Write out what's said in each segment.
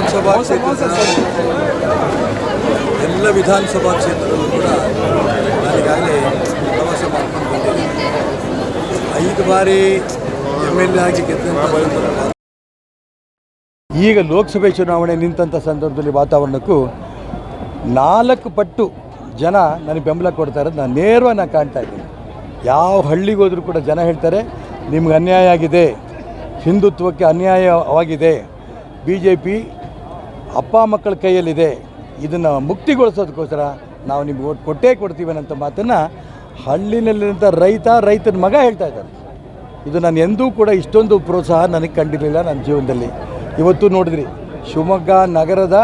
ಲೋಕಸಭಾ ಕ್ಷೇತ್ರದ ಎಲ್ಲ ವಿಧಾನಸಭಾ ಕ್ಷೇತ್ರದಲ್ಲೂ ಕೂಡ ನಾನೀಗಾಗಲೇ ಪ್ರವಾಸ ಮಾಡ್ಕೊಂಡು ಐದು ಬಾರಿ ಎಂ ಎಲ್ ಎ ಆಗಿ ಈಗ ಲೋಕಸಭೆ ಚುನಾವಣೆ ನಿಂತಹ ಸಂದರ್ಭದಲ್ಲಿ ವಾತಾವರಣಕ್ಕೂ ನಾಲ್ಕು ಪಟ್ಟು ಜನ ನನಗೆ ಬೆಂಬಲ ಕೊಡ್ತಾ ಇರೋದು, ನಾನು ನೇರವಾಗಿ ನಾನು ಕಾಣ್ತಾ ಇದ್ದೀನಿ. ಯಾವ ಹಳ್ಳಿಗೆ ಹೋದರೂ ಕೂಡ ಜನ ಹೇಳ್ತಾರೆ, ನಿಮ್ಗೆ ಅನ್ಯಾಯ ಆಗಿದೆ, ಹಿಂದುತ್ವಕ್ಕೆ ಅನ್ಯಾಯವಾಗಿದೆ ಬಿ ಜೆ ಪಿ ಅಪ್ಪ ಮಕ್ಕಳ ಕೈಯಲ್ಲಿದೆ. ಇದನ್ನು ಮುಕ್ತಿಗೊಳಿಸೋದಕ್ಕೋಸ್ಕರ ನಾವು ನಿಮ್ಗೆ ಒಟ್ಟು ಕೊಟ್ಟೇ ಕೊಡ್ತೀವಿ ಅನ್ನೋಂಥ ಮಾತನ್ನು ಹಳ್ಳಿನಲ್ಲಿರುವಂಥ ರೈತ, ರೈತನ ಮಗ ಹೇಳ್ತಾ ಇದ್ದಾರೆ. ಇದು ನಾನು ಎಂದೂ ಕೂಡ ಇಷ್ಟೊಂದು ಪ್ರೋತ್ಸಾಹ ನನಗೆ ಕಂಡಿರಲಿಲ್ಲ ನನ್ನ ಜೀವನದಲ್ಲಿ. ಇವತ್ತು ನೋಡಿದ್ರಿ, ಶಿವಮೊಗ್ಗ ನಗರದ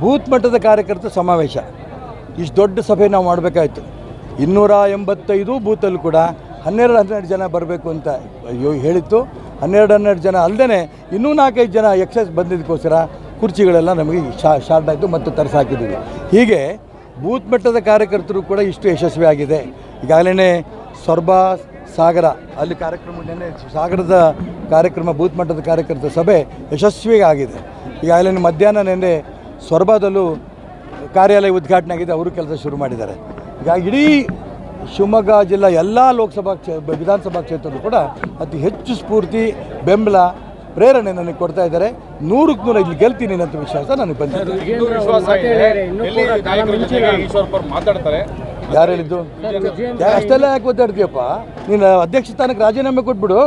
ಬೂತ್ ಮಟ್ಟದ ಕಾರ್ಯಕರ್ತರ ಸಮಾವೇಶ. ಇಷ್ಟು ದೊಡ್ಡ ಸಭೆ ನಾವು ಮಾಡಬೇಕಾಯ್ತು. ಇನ್ನೂರ ಎಂಬತ್ತೈದು ಬೂತಲ್ಲೂ ಕೂಡ ಹನ್ನೆರಡು ಹನ್ನೆರಡು ಜನ ಬರಬೇಕು ಅಂತ ಅಯ್ಯೋ ಹೇಳಿತ್ತು. ಹನ್ನೆರಡು ಹನ್ನೆರಡು ಜನ ಅಲ್ಲದೆ ಇನ್ನೂ ನಾಲ್ಕೈದು ಜನ ಎಕ್ಸೈಸ್ ಬಂದಿದ್ದಕ್ಕೋಸ್ಕರ ಕುರ್ಚಿಗಳೆಲ್ಲ ನಮಗೆ ಶಾರ್ಟ್ ಆಯಿತು ಮತ್ತು ತರಿಸಾಕಿದ್ದೀವಿ ಹೀಗೆ ಬೂತ್ ಮಟ್ಟದ ಕಾರ್ಯಕರ್ತರು ಕೂಡ ಇಷ್ಟು ಯಶಸ್ವಿ ಆಗಿದೆ. ಈಗಾಗಲೇ ಸೊರ್ಬ ಸಾಗರ, ಅಲ್ಲಿ ಕಾರ್ಯಕ್ರಮ ನೆನೆ ಸಾಗರದ ಕಾರ್ಯಕ್ರಮ, ಬೂತ್ ಮಟ್ಟದ ಕಾರ್ಯಕರ್ತರ ಸಭೆ ಯಶಸ್ವಿ ಆಗಿದೆ. ಈಗಾಗಲೇ ಮಧ್ಯಾಹ್ನ ನೆನೆ ಸೊರಬದಲ್ಲೂ ಕಾರ್ಯಾಲಯ ಉದ್ಘಾಟನೆ ಆಗಿದೆ, ಅವರು ಕೆಲಸ ಶುರು ಮಾಡಿದ್ದಾರೆ. ಈಗ ಇಡೀ ಶಿವಮೊಗ್ಗ ಜಿಲ್ಲಾ ಎಲ್ಲ ಲೋಕಸಭಾ ಕ್ಷೇ, ವಿಧಾನಸಭಾ ಕ್ಷೇತ್ರದಲ್ಲೂ ಕೂಡ ಅತಿ ಹೆಚ್ಚು ಸ್ಫೂರ್ತಿ, ಬೆಂಬಲ ಪ್ರೇರಣೆ ನನಗೆ ಕೊಡ್ತಾ ಇದ್ದಾರೆ. ನೂರಕ್ಕೆ ನೂರ ಇಲ್ಲಿ ಗೆಲ್ತೀನಿ ಅಂತ ವಿಶ್ವಾಸ ನನಗೆ ಬಂದಿದೆ. ಮಾತಾಡ್ತಾರೆ. ಯಾರು ಹೇಳಿದ್ದು? ಅಷ್ಟೆಲ್ಲ ಯಾಕೆ ಒದ್ದಾಡ್ತೀಯಪ್ಪ? ನೀನು ಅಧ್ಯಕ್ಷ ಸ್ಥಾನಕ್ಕೆ ರಾಜೀನಾಮೆ ಕೊಟ್ಬಿಡು.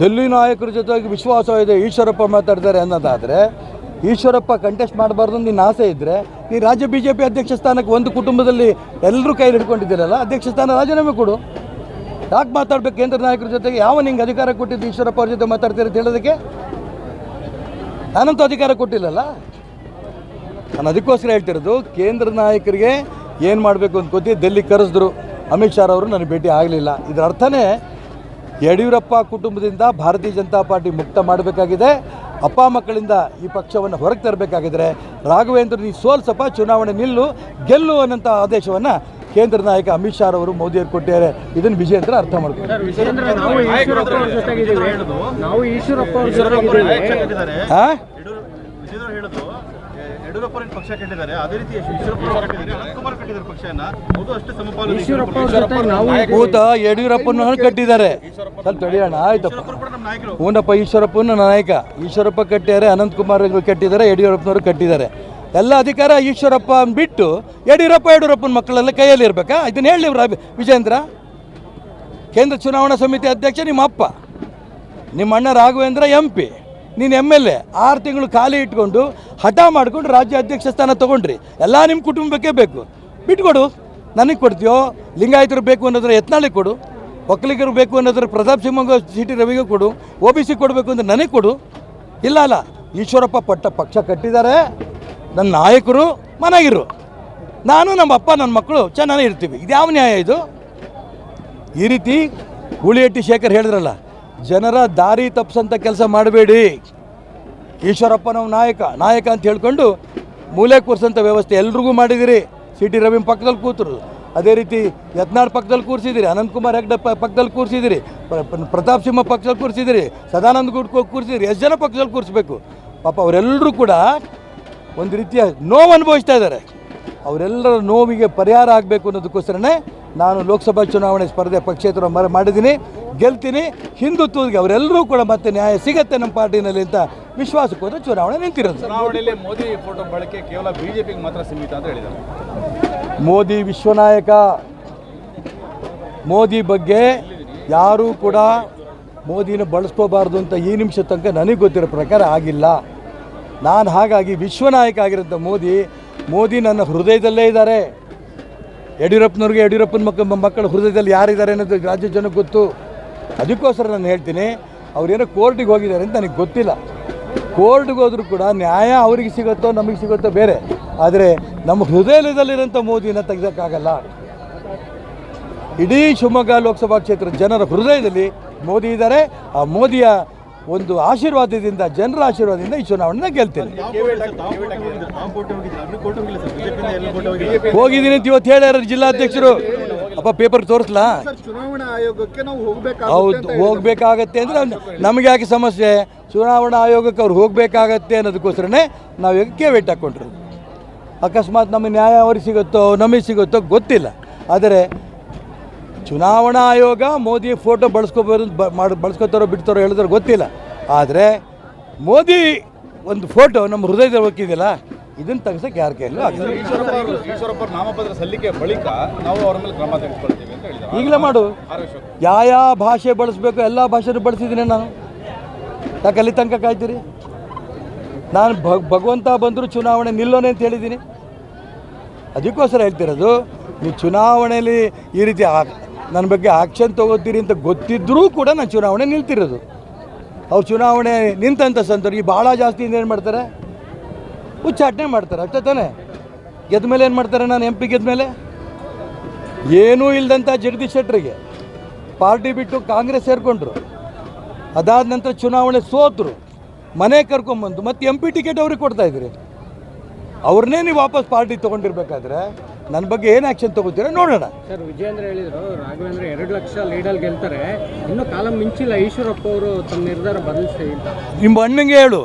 ಡೆಲ್ಲಿ ನಾಯಕರ ಜೊತೆಗೆ ವಿಶ್ವಾಸ ಇದೆ ಈಶ್ವರಪ್ಪ ಮಾತಾಡ್ತಾರೆ ಅನ್ನೋದಾದರೆ ಈಶ್ವರಪ್ಪ ಕಂಟೆಸ್ಟ್ ಮಾಡಬಾರ್ದು ಅಂತ ನಿನ್ನ ಆಸೆ ಇದ್ದರೆ ನೀ ರಾಜ್ಯ ಬಿ ಜೆ ಪಿ ಅಧ್ಯಕ್ಷ ಸ್ಥಾನಕ್ಕೆ ಒಂದು ಕುಟುಂಬದಲ್ಲಿ ಎಲ್ಲರೂ ಕೈ ಹಿಡ್ಕೊಂಡಿದ್ದೀರಲ್ಲ ಅಧ್ಯಕ್ಷ ಸ್ಥಾನ ರಾಜೀನಾಮೆ ಕೊಡು. ಯಾಕೆ ಮಾತಾಡ್ಬೇಕು ಕೇಂದ್ರ ನಾಯಕರ ಜೊತೆಗೆ? ಯಾವ ನಿಂಗೆ ಅಧಿಕಾರ ಕೊಟ್ಟಿದ್ದು ಈಶ್ವರಪ್ಪ ಅವ್ರ ಜೊತೆ ಮಾತಾಡ್ತೀರಿ ಅಂತ ಹೇಳೋದಕ್ಕೆ? ನಾನಂತೂ ಅಧಿಕಾರ ಕೊಟ್ಟಿಲ್ಲಲ್ಲ. ನಾನು ಅದಕ್ಕೋಸ್ಕರ ಹೇಳ್ತಿರೋದು, ಕೇಂದ್ರ ನಾಯಕರಿಗೆ ಏನು ಮಾಡಬೇಕು ಅಂತ ಗೊತ್ತಿ ದೆಲ್ಲಿ ಕರೆಸಿದ್ರು ಅಮಿತ್ ಶಾ ಅವರು ನನಗೆ ಭೇಟಿ ಆಗಲಿಲ್ಲ. ಇದರ ಅರ್ಥನೇ ಯಡಿಯೂರಪ್ಪ ಕುಟುಂಬದಿಂದ ಭಾರತೀಯ ಜನತಾ ಪಾರ್ಟಿ ಮುಕ್ತ ಮಾಡಬೇಕಾಗಿದೆ. ಅಪ್ಪ ಮಕ್ಕಳಿಂದ ಈ ಪಕ್ಷವನ್ನು ಹೊರಗೆ ತರಬೇಕಾಗಿದ್ರೆ ರಾಘವೇಂದ್ರ ನೀ ಸೋಲ್ಸಪ್ಪ, ಚುನಾವಣೆ ನಿಲ್ಲು, ಗೆಲ್ಲು ಅನ್ನೋಂಥ ಆದೇಶವನ್ನು ಕೇಂದ್ರ ನಾಯಕ ಅಮಿತ್ ಶಾ ಅವರು ಮೋದಿಯವರು ಕೊಟ್ಟಿದ್ದಾರೆ. ಇದನ್ನು ವಿಜಯೇಂದ್ರ ಅರ್ಥ ಮಾಡ್ಕೊಂಡು ವಿಜೇಂದ್ರ ವಿಜೇಂದ್ರ ಹೇಳುದು ಯಡಿಯೂರಪ್ಪನ ಕಟ್ಟಿದ್ದಾರೆ. ಅದೇ ರೀತಿ ಈಶ್ವರಪ್ಪ ಅವರು ಅನಂತಕುಮಾರ್ ಕಟ್ಟಿದ್ದಾರೆ ಪಕ್ಷನ. ಅದು ಅಷ್ಟೇ ಈಶ್ವರಪ್ಪ ನಾವು ಭೂತ ಯಡಿಯೂರಪ್ಪನ ಕಟ್ಟಿದ್ದಾರೆ. ಸ್ವಲ್ಪ ತಡೆಯೋಣ ಆಯ್ತಪ್ಪ ನಾಯಕರು. ಹೂನಪ್ಪ ಈಶ್ವರಪ್ಪನ ನಾಯಕ. ಈಶ್ವರಪ್ಪ ಕಟ್ಟಿದ್ದಾರೆ ಅನಂತಕುಮಾರ್ ಕಟ್ಟಿದ್ದಾರೆ ಯಡಿಯೂರಪ್ಪನವರು ಕಟ್ಟಿದ್ದಾರೆ. ಎಲ್ಲ ಅಧಿಕಾರ ಈಶ್ವರಪ್ಪ ಬಿಟ್ಟು ಯಡಿಯೂರಪ್ಪ, ಯಡಿಯೂರಪ್ಪನ ಮಕ್ಕಳೆಲ್ಲ ಕೈಯಲ್ಲಿ ಇರಬೇಕಾ? ಇದನ್ನು ಹೇಳಿ ಇವ್ರು ಅಭಿ- ವಿಜೇಂದ್ರ ಕೇಂದ್ರ ಚುನಾವಣಾ ಸಮಿತಿ ಅಧ್ಯಕ್ಷ ನಿಮ್ಮ ಅಪ್ಪ, ನಿಮ್ಮ ಅಣ್ಣ ರಾಘವೇಂದ್ರ ಎಂ ಪಿ, ನೀನು ಎಂ ಎಲ್ ಎ, ಆರು ತಿಂಗಳು ಖಾಲಿ ಇಟ್ಕೊಂಡು ಹಠ ಮಾಡ್ಕೊಂಡು ರಾಜ್ಯ ಅಧ್ಯಕ್ಷ ಸ್ಥಾನ ತೊಗೊಂಡ್ರಿ. ಎಲ್ಲ ನಿಮ್ಮ ಕುಟುಂಬಕ್ಕೆ ಬೇಕು. ಬಿಟ್ಕೊಡು. ನನಗೆ ಕೊಡ್ತೀಯೋ? ಲಿಂಗಾಯತರು ಬೇಕು ಅನ್ನೋದ್ರ ಯತ್ನಾಳಿಗೆ ಕೊಡು. ಒಕ್ಕಲಿಗರು ಬೇಕು ಅನ್ನೋದ್ರ ಪ್ರತಾಪ್ ಸಿಂಹ ಸಿ ಟಿ ರವಿಗೂ ಕೊಡು. ಒ ಬಿ ಸಿ ಕೊಡಬೇಕು ಅಂದರೆ ನನಗೆ ಕೊಡು. ಇಲ್ಲ ಅಲ್ಲ, ಈಶ್ವರಪ್ಪ ಪಟ್ಟ ಪಕ್ಷ ಕಟ್ಟಿದ್ದಾರೆ. ನನ್ನ ನಾಯಕರು ಮನೆಗಿರು. ನಾನು ನಮ್ಮ ಅಪ್ಪ, ನನ್ನ ಮಕ್ಕಳು ಚೆನ್ನಾಗಿ ಇರ್ತೀವಿ. ಇದು ಯಾವ ನ್ಯಾಯ ಇದು? ಈ ರೀತಿ ಗೂಳಿಹಟ್ಟಿ ಶೇಖರ್ ಹೇಳಿದ್ರಲ್ಲ, ಜನರ ದಾರಿ ತಪ್ಪಿಸಂಥ ಕೆಲಸ ಮಾಡಬೇಡಿ. ಈಶ್ವರಪ್ಪ ನಾವು ನಾಯಕ ನಾಯಕ ಅಂತ ಹೇಳ್ಕೊಂಡು ಮೂಲೆ ಕೂರಿಸಂಥ ವ್ಯವಸ್ಥೆ ಎಲ್ರಿಗೂ ಮಾಡಿದಿರಿ. ಸಿ ಟಿ ರವಿ ಪಕ್ಕದಲ್ಲಿ ಕೂತರು. ಅದೇ ರೀತಿ ಯತ್ನಾಳ್ ಪಕ್ಕದಲ್ಲಿ ಕೂರಿಸಿದಿರಿ ಅನಂತಕುಮಾರ್ ಹೆಗ್ಡೆ ಪಕ್ಕದಲ್ಲಿ ಕೂರಿಸಿದಿರಿ ಪ್ರತಾಪ್ ಸಿಂಹ ಪಕ್ಷದಲ್ಲಿ ಕೂರಿಸಿದಿರಿ, ಸದಾನಂದ ಗುಡ್ ಕೂರಿಸಿದಿರಿ, ಎಷ್ಟು ಜನ ಪಕ್ಷದಲ್ಲಿ ಕೂರಿಸ್ಬೇಕು? ಪಾಪ ಅವರೆಲ್ಲರೂ ಕೂಡ ಒಂದು ರೀತಿಯ ನೋವು ಅನುಭವಿಸ್ತಾ ಇದ್ದಾರೆ. ಅವರೆಲ್ಲರ ನೋವಿಗೆ ಪರಿಹಾರ ಆಗಬೇಕು ಅನ್ನೋದಕ್ಕೋಸ್ಕರನೇ ನಾನು ಲೋಕಸಭಾ ಚುನಾವಣೆ ಸ್ಪರ್ಧೆ ಪಕ್ಷೇತರ ಮರ ಮಾಡಿದ್ದೀನಿ ಗೆಲ್ತೀನಿ ಹಿಂದುತ್ವಕ್ಕೆ ಅವರೆಲ್ಲರೂ ಕೂಡ ಮತ್ತೆ ನ್ಯಾಯ ಸಿಗತ್ತೆ ನಮ್ಮ ಪಾರ್ಟಿನಲ್ಲಿ ಅಂತ ವಿಶ್ವಾಸಕ್ಕೋದ್ರೆ ಚುನಾವಣೆ ನಿಂತಿರೋದು. ಚುನಾವಣೆಯಲ್ಲಿ ಮೋದಿ ಫೋಟೋ ಬಳಕೆ ಕೇವಲ ಬಿಜೆಪಿಗೆ ಮಾತ್ರ ಸೀಮಿತ ಅಂತ ಹೇಳಿದ್ದಾರೆ. ಮೋದಿ ವಿಶ್ವನಾಯಕ ಮೋದಿ ಬಗ್ಗೆ ಯಾರೂ ಕೂಡ ಮೋದಿನ ಬಳಸ್ಕೋಬಾರ್ದು ಅಂತ ಈ ನಿಮಿಷ ತನಕ ನನಗೆ ಗೊತ್ತಿರೋ ಪ್ರಕಾರ ಆಗಿಲ್ಲ. ನಾನು ಹಾಗಾಗಿ ವಿಶ್ವನಾಯಕ ಆಗಿರೋಂಥ ಮೋದಿ ಮೋದಿ ನನ್ನ ಹೃದಯದಲ್ಲೇ ಇದ್ದಾರೆ. ಯಡಿಯೂರಪ್ಪನವ್ರಿಗೆ ಯಡಿಯೂರಪ್ಪನ ಮಕ್ಕ ಮಕ್ಕಳ ಹೃದಯದಲ್ಲಿ ಯಾರಿದ್ದಾರೆ ಅನ್ನೋದು ರಾಜ್ಯ ಜನಕ್ಕೆ ಗೊತ್ತು. ಅದಕ್ಕೋಸ್ಕರ ನಾನು ಹೇಳ್ತೀನಿ ಅವ್ರೇನೋ ಕೋರ್ಟಿಗೆ ಹೋಗಿದ್ದಾರೆ ಅಂತ ನನಗೆ ಗೊತ್ತಿಲ್ಲ. ಕೋರ್ಟ್ಗೆ ಹೋದರೂ ಕೂಡ ನ್ಯಾಯ ಅವರಿಗೆ ಸಿಗುತ್ತೋ, ನಮಗೆ ಸಿಗುತ್ತೋ ಬೇರೆ. ಆದರೆ ನಮ್ಮ ಹೃದಯದಲ್ಲಿರೋಂಥ ಮೋದಿನ ತೆಗೆದಕ್ಕಾಗಲ್ಲ ಇಡೀ ಶಿವಮೊಗ್ಗ ಲೋಕಸಭಾ ಕ್ಷೇತ್ರದ ಜನರ ಹೃದಯದಲ್ಲಿ ಮೋದಿ ಇದ್ದಾರೆ. ಆ ಮೋದಿಯ ಒಂದು ಆಶೀರ್ವಾದದಿಂದ, ಜನರ ಆಶೀರ್ವಾದದಿಂದ ಈ ಚುನಾವಣೆನ ಗೆಲ್ತೇನೆ. ಹೋಗಿದ್ದೀನಿ ಅಂತ ಇವತ್ತು ಹೇಳ್ಯಾರ ಜಿಲ್ಲಾಧ್ಯಕ್ಷರು. ಅಪ್ಪ ಪೇಪರ್ ತೋರಿಸ್ಲಾ? ಚುನಾವಣಾ ಆಯೋಗಕ್ಕೆ ನಾವು ಹೌದು, ಹೋಗ್ಬೇಕಾಗತ್ತೆ ಅಂದ್ರೆ ನಮಗೆ ಯಾಕೆ ಸಮಸ್ಯೆ? ಚುನಾವಣಾ ಆಯೋಗಕ್ಕೆ ಅವ್ರು ಹೋಗ್ಬೇಕಾಗತ್ತೆ ಅನ್ನೋದಕ್ಕೋಸ್ಕರನೇ ನಾವು ಈಗ ಕೇವೇಟ್ ಹಾಕ್ಕೊಂಡಿರೋದು ಅಕಸ್ಮಾತ್ ನಮ್ಮ ನ್ಯಾಯ ಅವ್ರಿಗೆ ಸಿಗುತ್ತೋ, ನಮಗೆ ಸಿಗುತ್ತೋ ಗೊತ್ತಿಲ್ಲ. ಆದರೆ ಚುನಾವಣಾ ಆಯೋಗ ಮೋದಿ ಫೋಟೋ ಬಳಸ್ಕೋಬೋದು ಬ- ಮಾಡಿ ಬಳಸ್ಕೋತಾರೋ ಬಿಡ್ತಾರೋ ಹೇಳಿದ್ರೆ ಗೊತ್ತಿಲ್ಲ. ಆದರೆ ಮೋದಿ ಒಂದು ಫೋಟೋ ನಮ್ಮ ಹೃದಯದಲ್ಲಿ ಹೋಗಿದ್ದಿಲ್ಲ ಇದನ್ನು ತಗ್ಸಕ್ಕೆ ಯಾರ ಕೈಯಲ್ಲೂ ನಾಮಪತ್ರ ಸಲ್ಲಿಕೆ ಬಳಿಕ ನಾವು ಅವರ ಮೇಲೆ ಕ್ರಮ ತೆಗೆದುಕೊಳ್ತೀವಿ ಅಂತ ಈಗಲೇ ಮಾಡು. ಯಾವ ಯಾವ ಭಾಷೆ ಬಳಸಬೇಕು ಎಲ್ಲ ಭಾಷೆನೂ ಬಳಸಿದ್ದೀನಿ ನಾನು. ಯಾಕೆ ಅಲ್ಲಿ ತನಕ ಕಾಯ್ತೀರಿ? ನಾನು ಭಗ್ ಭಗವಂತ ಬಂದರೂ ಚುನಾವಣೆ ನಿಲ್ಲೋನೆ ಅಂತ ಹೇಳಿದ್ದೀನಿ. ಅದಕ್ಕೋಸ್ಕರ ಹೇಳ್ತಿರೋದು ನೀವು ಚುನಾವಣೆಯಲ್ಲಿ ಈ ರೀತಿ ನನ್ನ ಬಗ್ಗೆ ಆಕ್ಷನ್ ತಗೋತೀರಿ ಅಂತ ಗೊತ್ತಿದ್ದರೂ ಕೂಡ ನಾನು ಚುನಾವಣೆ ನಿಲ್ತಿರೋದು. ಅವ್ರು ಚುನಾವಣೆ ನಿಂತಂಥ ಸಂತರು, ಈ ಭಾಳ ಜಾಸ್ತಿ ಏನು ಮಾಡ್ತಾರೆ? ಉಚ್ಚಾಟನೆ ಮಾಡ್ತಾರೆ, ಅಷ್ಟೇ ತಾನೇ? ಗೆದ್ದ ಮೇಲೆ ಏನು ಮಾಡ್ತಾರೆ ನಾನು ಎಂ ಪಿ ಗೆದ್ದ ಮೇಲೆ? ಏನೂ ಇಲ್ಲದಂಥ ಜಗದೀಶ್ ಶೆಟ್ಟರಿಗೆ ಪಾರ್ಟಿ ಬಿಟ್ಟು ಕಾಂಗ್ರೆಸ್ ಸೇರಿಕೊಂಡ್ರು. ಅದಾದ ನಂತರ ಚುನಾವಣೆ ಸೋತರು. ಮನೆ ಕರ್ಕೊಂಬಂದು, ಮತ್ತು ಎಂ ಪಿ ಟಿಕೆಟ್ ಅವ್ರಿಗೆ ಕೊಡ್ತಾಯಿದ್ರಿ ಅವ್ರನ್ನೇ ನೀವು ವಾಪಸ್ ಪಾರ್ಟಿ ತೊಗೊಂಡಿರ್ಬೇಕಾದ್ರೆ ನನ್ನ ಬಗ್ಗೆ ಏನು ಆ್ಯಕ್ಷನ್ ತಗೋತೀರಾ? ನೋಡೋಣ. ಸರ್ ವಿಜಯೇಂದ್ರ ಹೇಳಿದರು ರಾಘವೇಂದ್ರ ಎರಡು ಲಕ್ಷ ಲೀಡಲ್ಲಿ ಗೆಲ್ತಾರೆ. ಇನ್ನೂ ಕಾಲ ಮಿಂಚಿಲ್ಲ ಈಶ್ವರಪ್ಪ ಅವರು ತಮ್ಮ ನಿರ್ಧಾರ ಬದಲಿಸಿ ಅಂತ. ನಿಮ್ಮ ಅಣ್ಣನಿಗೆ ಹೇಳು.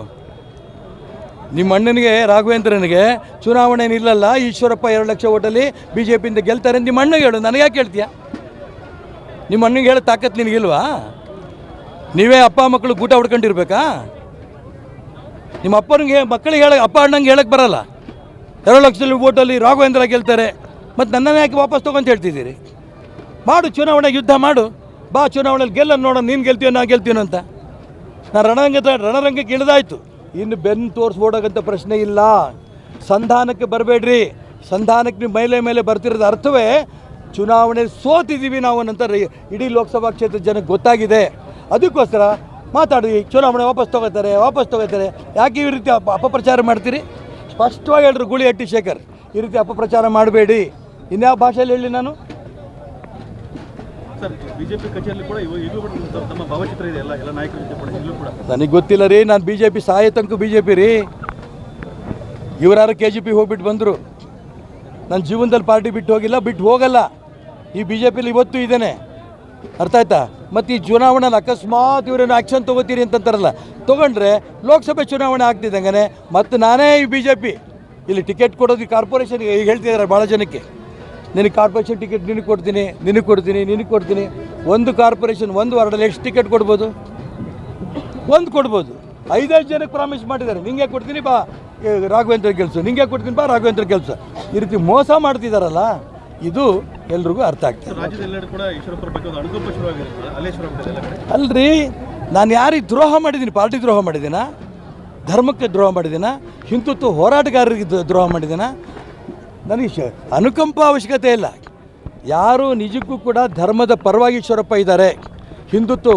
ನಿಮ್ಮ ಅಣ್ಣನಿಗೆ ರಾಘವೇಂದ್ರನಿಗೆ ಚುನಾವಣೆ ನಿಲ್ಲಲ್ಲ ಈಶ್ವರಪ್ಪ ಎರಡು ಲಕ್ಷ ಓಟಲ್ಲಿ ಬಿ ಜೆ ಪಿಯಿಂದ ಗೆಲ್ತಾರೆ ಅಂತ ನಿಮ್ಮ ಅಣ್ಣಗೆ ಹೇಳು. ನನಗೆ ಯಾಕೆ ಹೇಳ್ತೀಯ? ನಿಮ್ಮ ಅಣ್ಣಗೆ ಹೇಳೋ ತಾಕತ್ತು ನಿನಗಿಲ್ವಾ? ನೀವೇ ಅಪ್ಪ ಮಕ್ಕಳು ಊಟ ಹೊಡ್ಕೊಂಡಿರ್ಬೇಕಾ? ನಿಮ್ಮ ಅಪ್ಪನಿಗೆ ಮಕ್ಕಳಿಗೆ ಹೇಳ ಅಪ್ಪ ಅಣ್ಣಂಗೆ ಹೇಳಕ್ಕೆ ಬರಲ್ಲ. ಎರಡು ಲಕ್ಷದಲ್ಲಿ ಓಟಲ್ಲಿ ರಾಘವೇಂದ್ರ ಗೆಲ್ತಾರೆ. ಮತ್ತು ನನ್ನನ್ನು ಯಾಕೆ ವಾಪಸ್ ತೊಗೊಂತ ಹೇಳ್ತಿದ್ದೀರಿ? ಮಾಡು ಚುನಾವಣೆ ಯುದ್ಧ ಮಾಡು. ಬಾ ಚುನಾವಣೆಯಲ್ಲಿ ಗೆಲ್ಲ ನೋಡೋಣ, ನೀನು ಗೆಲ್ತೀವೋ ನಾ ಗೆಲ್ತೀನಿ ಅಂತ. ನಾನು ರಣರಂಗದ ರಣರಂಗಕ್ಕೆ ಇಳಿದಾಯ್ತು. ಇನ್ನು ಬೆನ್ನು ತೋರಿಸ್ಬೋಡಾಗಂತ ಪ್ರಶ್ನೆ ಇಲ್ಲ. ಸಂಧಾನಕ್ಕೆ ಬರಬೇಡ್ರಿ. ಸಂಧಾನಕ್ಕೆ ನೀವು ಮೇಲೆ ಮೇಲೆ ಬರ್ತಿರೋದು ಅರ್ಥವೇ, ಚುನಾವಣೆ ಸೋತಿದ್ದೀವಿ ನಾವು ಅಂತ ಇಡೀ ಲೋಕಸಭಾ ಕ್ಷೇತ್ರದ ಜನಕ್ಕೆ ಗೊತ್ತಾಗಿದೆ. ಅದಕ್ಕೋಸ್ಕರ ಮಾತಾಡಿ, ಚುನಾವಣೆ ವಾಪಸ್ ತಗೋತಾರೆ ವಾಪಸ್ ತಗೋತಾರೆ. ಯಾಕೆ ಈ ರೀತಿ ಅಪ ಅಪಪ್ರಚಾರ ಮಾಡ್ತೀರಿ? ಸ್ಪಷ್ಟವಾಗಿ ಹೇಳಿದ್ರು ಗುಳಿ ಹಟ್ಟಿ ಶೇಖರ್. ಈ ರೀತಿ ಅಪಪ್ರಚಾರ ಮಾಡಬೇಡಿ. ಇನ್ಯಾವ ಭಾಷೆಯಲ್ಲಿ ಹೇಳಿ ನಾನು? ನನಗೆ ಗೊತ್ತಿಲ್ಲ ರೀ ನಾನು ಬಿ ಜೆ ಪಿ ಸಾಯ ತನಕ ಬಿ ಜೆ ಪಿ ರೀ ಇವರಾರು ಕೆ ಜಿ ಪಿ ಹೋಗ್ಬಿಟ್ಟು ಬಂದರು. ನನ್ನ ಜೀವನದಲ್ಲಿ ಪಾರ್ಟಿ ಬಿಟ್ಟು ಹೋಗಿಲ್ಲ ಬಿಟ್ಟು ಹೋಗಲ್ಲ. ಈ ಬಿ ಜೆ ಪಿಲಿ ಇವತ್ತು ಇದ್ದೇನೆ ಅರ್ಥ ಆಯ್ತಾ? ಮತ್ತು ಈ ಚುನಾವಣೆಯಲ್ಲಿ ಅಕಸ್ಮಾತ್ ಇವರೇನು ಆ್ಯಕ್ಷನ್ ತೊಗೋತೀರಿ ಅಂತಂತಾರಲ್ಲ, ತೊಗೊಂಡ್ರೆ ಲೋಕಸಭೆ ಚುನಾವಣೆ ಆಗ್ತಿದ್ದಂಗೆ ಮತ್ತು ನಾನೇ ಈ ಬಿ ಜೆ ಪಿ ಇಲ್ಲಿ ಟಿಕೆಟ್ ಕೊಡೋದು ಕಾರ್ಪೊರೇಷನ್ಗೆ ಈಗ ಹೇಳ್ತಿದ್ದಾರೆ ಭಾಳ ಜನಕ್ಕೆ. ನಿನಗೆ ಕಾರ್ಪೊರೇಷನ್ ಟಿಕೆಟ್ ನಿನಗೆ ಕೊಡ್ತೀನಿ ನಿನಗೆ ಕೊಡ್ತೀನಿ ನಿನಗೆ ಕೊಡ್ತೀನಿ. ಒಂದು ಕಾರ್ಪೊರೇಷನ್ ಒಂದು ವಾರದಲ್ಲಿ ಎಷ್ಟು ಟಿಕೆಟ್ ಕೊಡ್ಬೋದು? ಒಂದು ಕೊಡ್ಬೋದು. ಐದೈದು ಜನಕ್ಕೆ ಪ್ರಾಮಿಸ್ ಮಾಡಿದ್ದಾರೆ, ನಿಂಗೆ ಕೊಡ್ತೀನಿ ಬಾ ರಾಘವೇಂದ್ರ ಕೆಲಸ ನಿಂಗೆ ಕೊಡ್ತೀನಿ ಬಾ, ರಾಘವೇಂದ್ರ ಕೆಲಸ ಈ ರೀತಿ ಮೋಸ ಮಾಡ್ತಿದ್ದಾರಲ್ಲ ಇದು ಎಲ್ರಿಗೂ ಅರ್ಥ ಆಗ್ತದೆ ಅಲ್ರಿ ನಾನು ಯಾರಿಗೆ ದ್ರೋಹ ಮಾಡಿದ್ದೀನಿ ಪಾರ್ಟಿ ದ್ರೋಹ ಮಾಡಿದ್ದೀನ ಧರ್ಮಕ್ಕೆ ದ್ರೋಹ ಮಾಡಿದ್ದೀನ ಹಿಂದುತ್ವ ಹೋರಾಟಗಾರರಿಗೆ ದ್ರೋಹ ಮಾಡಿದ್ದೀನ ನನಗೆ ಅನುಕಂಪ ಅವಶ್ಯಕತೆ ಇಲ್ಲ. ಯಾರು ನಿಜಕ್ಕೂ ಕೂಡ ಧರ್ಮದ ಪರವಾಗಿ ಈಶ್ವರಪ್ಪ ಇದ್ದಾರೆ ಹಿಂದುತ್ವ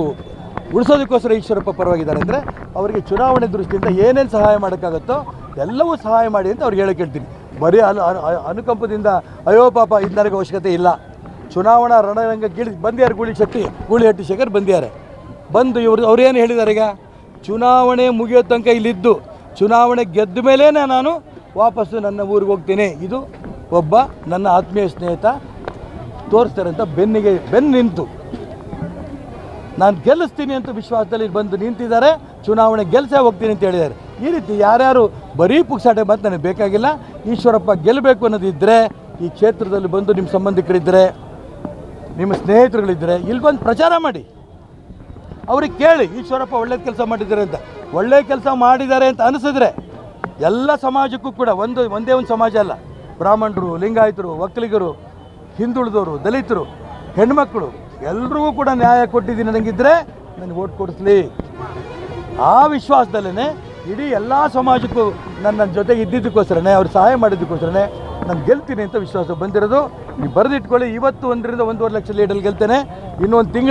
ಉಳಿಸೋದಕ್ಕೋಸ್ಕರ ಈಶ್ವರಪ್ಪ ಪರವಾಗಿದ್ದಾರೆ ಅಂದರೆ ಅವರಿಗೆ ಚುನಾವಣೆ ದೃಷ್ಟಿಯಿಂದ ಏನೇನು ಸಹಾಯ ಮಾಡೋಕ್ಕಾಗತ್ತೋ ಎಲ್ಲವೂ ಸಹಾಯ ಮಾಡಿ ಅಂತ ಅವ್ರಿಗೆ ಹೇಳಕ್ಕೆ ಹೇಳ್ತೀನಿ. ಬರೀ ಅನು ಅನು- ಅನು- ಅನುಕಂಪದಿಂದ ಅಯ್ಯೋ ಪಾಪ ಇದು ನನಗೆ ಅವಶ್ಯಕತೆ ಇಲ್ಲ. ಚುನಾವಣಾ ರಣರಂಗ ಗಿಳಿ ಬಂದ್ಯಾರು ಗುಳಿ ಶಕ್ತಿ ಗುಳಿ ಹಟ್ಟಿ ಶೇಖರ್ ಬಂದ್ಯಾರೆ ಬಂದು ಇವರು ಅವ್ರೇನು ಹೇಳಿದ್ದಾರೆ ಈಗ? ಚುನಾವಣೆ ಮುಗಿಯೋ ತನಕ ಇಲ್ಲಿದ್ದು, ಚುನಾವಣೆ ಗೆದ್ದ ಮೇಲೇ ನಾನು ವಾಪಸ್ಸು ನನ್ನ ಊರಿಗೆ ಹೋಗ್ತೀನಿ. ಇದು ಒಬ್ಬ ನನ್ನ ಆತ್ಮೀಯ ಸ್ನೇಹಿತ ತೋರಿಸ್ತಾರೆ ಅಂತ ಬೆನ್ನಿಗೆ ಬೆನ್ನು ನಿಂತು. ನಾನು ಗೆಲ್ಲಿಸ್ತೀನಿ ಅಂತ ವಿಶ್ವಾಸದಲ್ಲಿ ಬಂದು ನಿಂತಿದ್ದಾರೆ, ಚುನಾವಣೆ ಗೆಲ್ಸೇ ಹೋಗ್ತೀನಿ ಅಂತ ಹೇಳಿದ್ದಾರೆ. ಈ ರೀತಿ ಯಾರ್ಯಾರು ಬರೀ ಪುಕ್ಸಾಟೆ ಮತ್ತು ನನಗೆ ಬೇಕಾಗಿಲ್ಲ. ಈಶ್ವರಪ್ಪ ಗೆಲ್ಲಬೇಕು ಅನ್ನೋದಿದ್ದರೆ ಈ ಕ್ಷೇತ್ರದಲ್ಲಿ ಬಂದು ನಿಮ್ಮ ಸಂಬಂಧಿಕರಿದ್ದರೆ ನಿಮ್ಮ ಸ್ನೇಹಿತರುಗಳಿದ್ದರೆ ಇಲ್ಲಿ ಬಂದು ಪ್ರಚಾರ ಮಾಡಿ. ಅವ್ರಿಗೆ ಕೇಳಿ, ಈಶ್ವರಪ್ಪ ಒಳ್ಳೇದು ಕೆಲಸ ಮಾಡಿದ್ದಾರೆ ಅಂತ. ಒಳ್ಳೆಯ ಕೆಲಸ ಮಾಡಿದ್ದಾರೆ ಅಂತ ಅನಿಸಿದ್ರೆ ಎಲ್ಲ ಸಮಾಜಕ್ಕೂ ಕೂಡ ಒಂದು, ಒಂದೇ ಒಂದು ಸಮಾಜ ಅಲ್ಲ. ಬ್ರಾಹ್ಮಣರು, ಲಿಂಗಾಯತರು, ಒಕ್ಕಲಿಗರು, ಹಿಂದುಳಿದವರು, ದಲಿತರು, ಹೆಣ್ಮಕ್ಳು, ಎಲ್ರಿಗೂ ಕೂಡ ನ್ಯಾಯ ಕೊಟ್ಟಿದ್ದೀನಿ ನನಗಿದ್ದರೆ ನನಗೆ ಓಟ್ ಕೊಡಿಸ್ಲಿ. ಆ ವಿಶ್ವಾಸದಲ್ಲೇ ಇಡೀ ಎಲ್ಲ ಸಮಾಜಕ್ಕೂ ನನ್ನ ಜೊತೆಗೆ ಇದ್ದಿದ್ದಕ್ಕೋಸ್ಕರನೇ, ಅವ್ರು ಸಹಾಯ ಮಾಡಿದ್ದಕ್ಕೋಸ್ಕರನೇ ನಾನು ಗೆಲ್ತೀನಿ ಅಂತ ವಿಶ್ವಾಸ ಬಂದಿರೋದು. ನೀವು ಬರೆದಿಟ್ಕೊಳ್ಳಿ, ಇವತ್ತು ಒಂದರಿಂದ ಒಂದೂವರೆ ಲಕ್ಷ ಲೀಡಲ್ಲಿ ಗೆಲ್ತೇನೆ. ಇನ್ನೊಂದು ತಿಂಗಳು